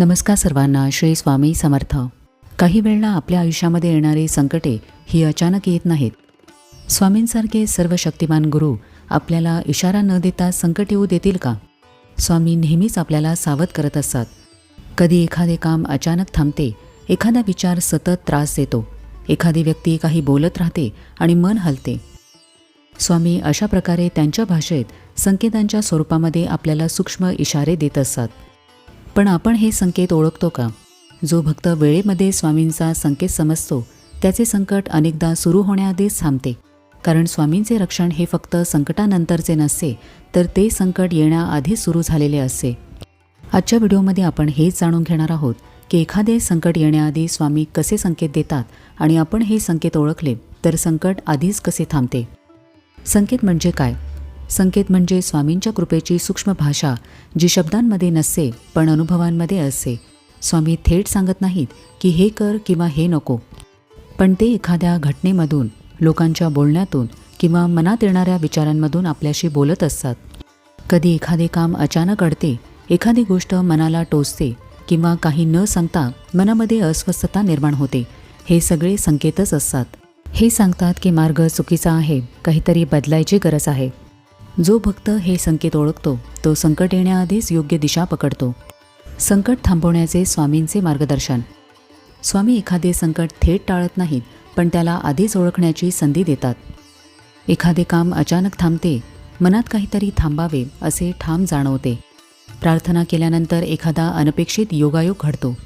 नमस्कार सर्वांना श्री स्वामी समर्थ. काही वेळेला आपल्या आयुष्यामध्ये येणारी संकटे ही अचानक येत नाहीत. स्वामींसारखे सर्व शक्तिमान गुरु आपल्याला इशारा न देता संकट येऊ देतील का? स्वामी नेहमीच आपल्याला सावध करत असतात. कधी एखादे काम अचानक थांबते एखादा विचार सतत त्रास देतो. एखादी व्यक्ती काही बोलत राहते आणि मन हलते. स्वामी अशा प्रकारे त्यांच्या भाषेत संकेतांच्या स्वरूपामध्ये आपल्याला सूक्ष्म इशारे देत असतात. पण आपण हे संकेत ओळखतो का? जो भक्त वेळेमध्ये स्वामींचा संकेत समजतो त्याचे संकट अनेकदा सुरू होण्याआधीच थांबते. कारण स्वामींचे रक्षण हे फक्त संकटानंतरचे नसते तर ते संकट येण्याआधीच सुरू झालेले असते. आजच्या व्हिडिओमध्ये आपण हेच जाणून घेणार आहोत की एखादे संकट येण्याआधी स्वामी कसे संकेत देतात आणि आपण हे संकेत ओळखले तर संकट आधीच कसे थांबते? संकेत म्हणजे काय? संकेत म्हणजे स्वामींच्या कृपेची सूक्ष्म भाषा जी शब्दांमध्ये नसते पण अनुभवांमध्ये असते. स्वामी थेट सांगत नाहीत की हे कर किंवा हे नको. पण ते एखाद्या घटनेमधून लोकांच्या बोलण्यातून किंवा मनात येणाऱ्या विचारांमधून आपल्याशी बोलत असतात. कधी एखादे काम अचानक अडते एखादी गोष्ट मनाला टोचते किंवा काही न सांगता मनामध्ये अस्वस्थता निर्माण होते हे सगळे संकेतच असतात. हे सांगतात की मार्ग चुकीचा आहे काहीतरी बदलायची गरज आहे. जो भक्त हे संकेत ओळखतो तो संकट येण्याआधीच योग्य दिशा पकडतो. संकट थांबवण्याचे स्वामींचे मार्गदर्शन. स्वामी एखादे संकट थेट टाळत नाहीत पण त्याला आधीच ओळखण्याची संधी देतात. एखादे काम अचानक थांबते मनात काहीतरी थांबावे असे ठाम जाणवते. प्रार्थना केल्यानंतर एखादा अनपेक्षित योगायोग घडतो.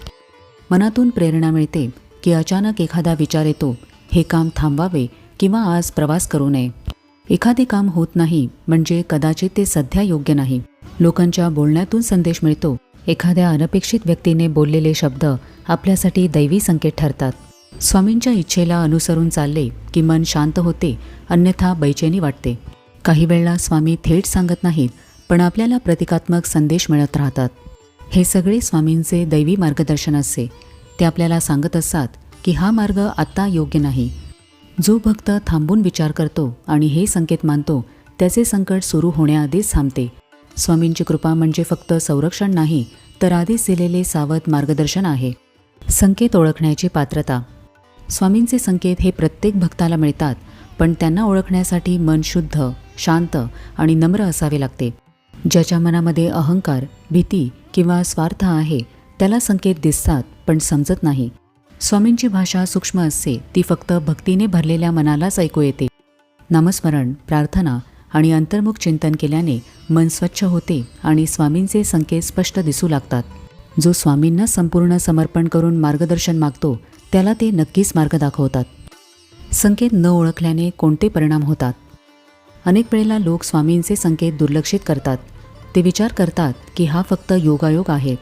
मनातून प्रेरणा मिळते की अचानक एखादा विचार येतो हे काम थांबवावे किंवा आज प्रवास करू नये. एखादे काम होत नाही म्हणजे कदाचित ते सध्या योग्य नाही. लोकांच्या बोलण्यातून संदेश मिळतो. एखाद्या अनपेक्षित व्यक्तीने बोललेले शब्द आपल्यासाठी दैवी संकेत ठरतात. स्वामींच्या इच्छेला अनुसरून चालले की मन शांत होते अन्यथा बैचेनी वाटते. काही वेळेला स्वामी थेट सांगत नाहीत पण आपल्याला प्रतिकात्मक संदेश मिळत राहतात. हे सगळे स्वामींचे दैवी मार्गदर्शन असते. ते आपल्याला सांगत असतात की हा मार्ग आत्ता योग्य नाही जो भक्त थांबून विचार करतो आणि हे संकेत मानतो त्याचे संकट सुरू होण्याआधीच थांबते. स्वामींची कृपा म्हणजे फक्त संरक्षण नाही तर आधीच दिलेले सावध मार्गदर्शन आहे. संकेत ओळखण्याची पात्रता. स्वामींचे संकेत हे प्रत्येक भक्ताला मिळतात पण त्यांना ओळखण्यासाठी मन शुद्ध शांत आणि नम्र असावे लागते. ज्याच्या मनामध्ये अहंकार भीती किंवा स्वार्थ आहे त्याला संकेत दिसतात पण समजत नाही. स्वामींची भाषा सूक्ष्म असते ती फक्त भक्तीने भरलेल्या मनालाच ऐकू येते. नामस्मरण प्रार्थना आणि अंतर्मुख चिंतन केल्याने मन स्वच्छ होते आणि स्वामींचे संकेत स्पष्ट दिसू लागतात. जो स्वामींना संपूर्ण समर्पण करून मार्गदर्शन मागतो त्याला ते नक्कीच मार्ग दाखवतात. संकेत न ओळखल्याने कोणते परिणाम होतात? अनेक वेळेला लोक स्वामींचे संकेत दुर्लक्षित करतात. ते विचार करतात की हा फक्त योगायोग आहे.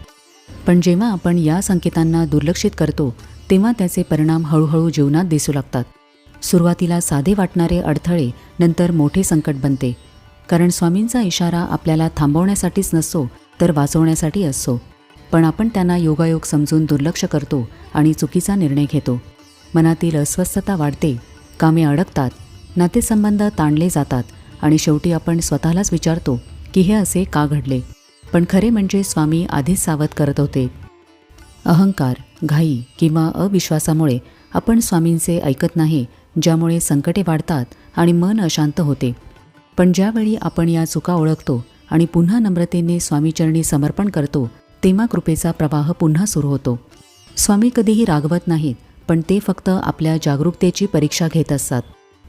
पण जेव्हा आपण या संकेतांना दुर्लक्षित करतो तेव्हा त्याचे परिणाम हळूहळू जीवनात दिसू लागतात. सुरुवातीला साधे वाटणारे अडथळे नंतर मोठे संकट बनते. कारण स्वामींचा इशारा आपल्याला थांबवण्यासाठीच नसतो तर वाचवण्यासाठी असतो. पण आपण त्यांना योगायोग समजून दुर्लक्ष करतो आणि चुकीचा निर्णय घेतो. मनातील अस्वस्थता वाढते कामे अडकतात नातेसंबंध ताणले जातात आणि शेवटी आपण स्वतःलाच विचारतो की हे असे का घडले? पण खरे म्हणजे स्वामी आधीच सावध करत होते. अहंकार घाई किंवा अविश्वासामुळे आपण स्वामींचे ऐकत नाही ज्यामुळे संकटे वाढतात आणि मन अशांत होते. पण ज्यावेळी आपण या चुका ओळखतो आणि पुन्हा नम्रतेने स्वामीचरणी समर्पण करतो तेव्हा कृपेचा प्रवाह पुन्हा सुरू होतो. स्वामी कधीही रागवत नाहीत पण ते फक्त आपल्या जागरूकतेची परीक्षा घेत असतात.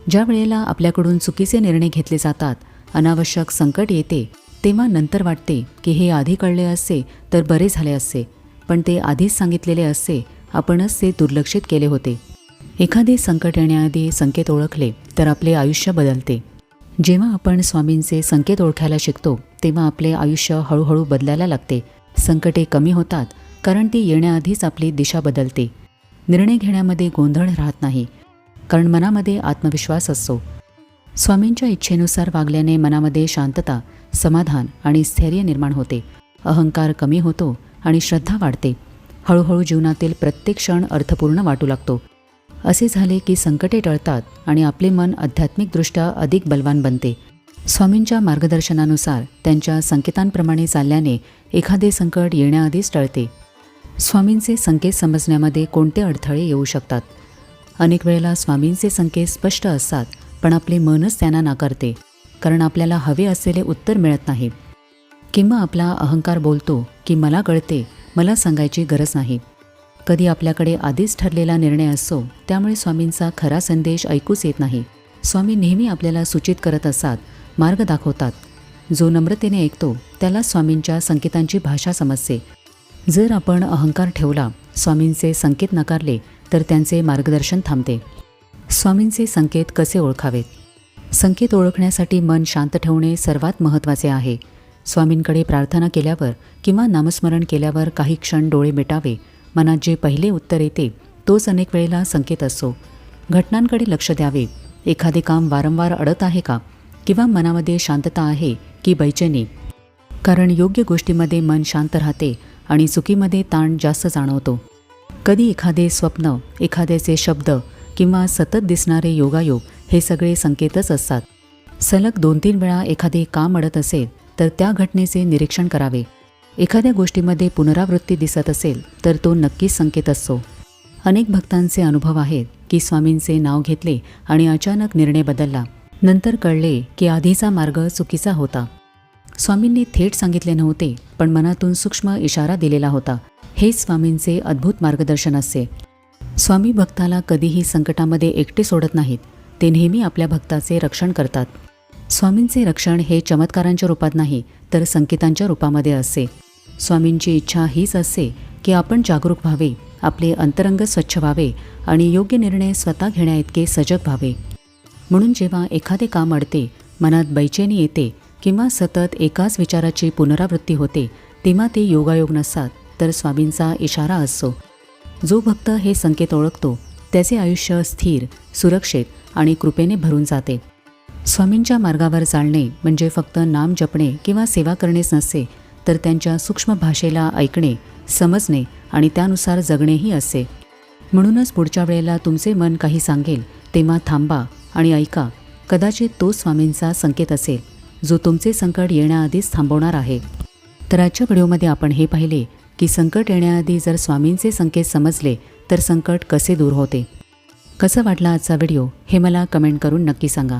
ज्या वेळेला आपल्याकडून चुकीचे निर्णय घेतले जातात अनावश्यक संकट येते तेव्हा नंतर वाटते की हे आधी कळले असते तर बरे झाले असते. पण ते आधीच सांगितलेले असते आपणच ते दुर्लक्षित केले होते. एखादे संकट येण्याआधी संकेत ओळखले तर आपले आयुष्य बदलते. जेव्हा आपण स्वामींचे संकेत ओळखायला शिकतो तेव्हा आपले आयुष्य हळूहळू बदलायला लागते. संकटे कमी होतात कारण ती येण्याआधीच आपली दिशा बदलते. निर्णय घेण्यामध्ये गोंधळ राहत नाही कारण मनामध्ये आत्मविश्वास असतो. स्वामींच्या इच्छेनुसार वागल्याने मनामध्ये शांतता समाधान आणि स्थैर्य निर्माण होते. अहंकार कमी होतो आणि श्रद्धा वाढते. हळूहळू जीवनातील प्रत्येक क्षण अर्थपूर्ण वाटू लागतो. असे झाले की संकटे टळतात आणि आपले मन आध्यात्मिकदृष्ट्या अधिक बलवान बनते. स्वामींच्या मार्गदर्शनानुसार त्यांच्या संकेतांप्रमाणे चालल्याने एखादे संकट येण्याआधीच टळते. स्वामींचे संकेत समजण्यामध्ये कोणते अडथळे येऊ शकतात? अनेक वेळेला स्वामींचे संकेत स्पष्ट असतात पण आपले मनच त्यांना नाकारते. कारण आपल्याला हवे असलेले उत्तर मिळत नाही. किंवा आपला अहंकार बोलतो की मला कळते मला सांगायची गरज नाही. कधी आपल्याकडे आधीच ठरलेला निर्णय असतो त्यामुळे स्वामींचा खरा संदेश ऐकूच येत नाही. स्वामी नेहमी आपल्याला सूचित करत असतात मार्ग दाखवतात. जो नम्रतेने ऐकतो त्याला स्वामींच्या संकेतांची भाषा समजते. जर आपण अहंकार ठेवला स्वामींचे संकेत नकारले तर त्यांचे मार्गदर्शन थांबते. स्वामींचे संकेत कसे ओळखावेत? संकेत ओळखण्यासाठी मन शांत ठेवणे सर्वात महत्त्वाचे आहे. स्वामींकडे प्रार्थना केल्यावर किंवा नामस्मरण केल्यावर काही क्षण डोळे मिटावे मनात जे पहिले उत्तर येते तोच अनेक वेळेला संकेत असतो घटनांकडे लक्ष द्यावे. एखादे काम वारंवार अडत आहे का? किंवा मनामध्ये शांतता आहे की बैचेनी? कारण योग्य गोष्टीमध्ये मन शांत राहते आणि चुकीमध्ये ताण जास्त जाणवतो. कधी एखादे स्वप्न एखाद्याचे शब्द किंवा सतत दिसणारे योगायोग हे सगळे संकेतच असतात. सलग दोन तीन वेळा एखादे काम अडत असेल तर त्या घटनेचे निरीक्षण करावे. एखाद्या गोष्टीमध्ये पुनरावृत्ती दिसत असेल तर तो नक्कीच संकेत असतो. अनेक भक्तांचे अनुभव आहेत की स्वामींचे नाव घेतले आणि अचानक निर्णय बदलला. नंतर कळले की आधीचा मार्ग चुकीचा होता. स्वामींनी थेट सांगितले नव्हते पण मनातून सूक्ष्म इशारा दिलेला होता. हेच स्वामींचे अद्भुत मार्गदर्शन असते स्वामी भक्ताला कधीही संकटामध्ये एकटे सोडत नाहीत. ते नेहमी आपल्या भक्ताचे रक्षण करतात. स्वामींचे रक्षण हे चमत्कारांच्या रूपात नाही तर संकेतांच्या रूपामध्ये असते स्वामींची इच्छा हीच असते की आपण जागरूक व्हावे आपले अंतरंग स्वच्छ व्हावे आणि योग्य निर्णय स्वतः घेण्याइतके सजग व्हावे. म्हणून जेव्हा एखादे काम अडते मनात बैचेनी येते किंवा सतत एकाच विचाराची पुनरावृत्ती होते तेव्हा ते योगायोग नसतात तर स्वामींचा इशारा असतो जो भक्त हे संकेत ओळखतो त्याचे आयुष्य स्थिर सुरक्षित आणि कृपेने भरून जाते. स्वामींच्या मार्गावर चालणे म्हणजे फक्त नाम जपणे किंवा सेवा करणेच नसते तर त्यांच्या सूक्ष्म भाषेला ऐकणे समजणे आणि त्यानुसार जगणेही असते. म्हणूनच पुढच्या वेळेला तुमचे मन काही सांगेल तेव्हा थांबा आणि ऐका. कदाचित तो स्वामींचा संकेत असेल जो तुमचे संकट येण्याआधीच थांबवणार आहे. तर आजच्या व्हिडिओमध्ये आपण हे पाहिले की संकट येण्याआधी जर स्वामींचे संकेत समजले तर संकट कसे दूर होते? कसं वाटला आजचा व्हिडिओ हे मला कमेंट करून नक्की सांगा.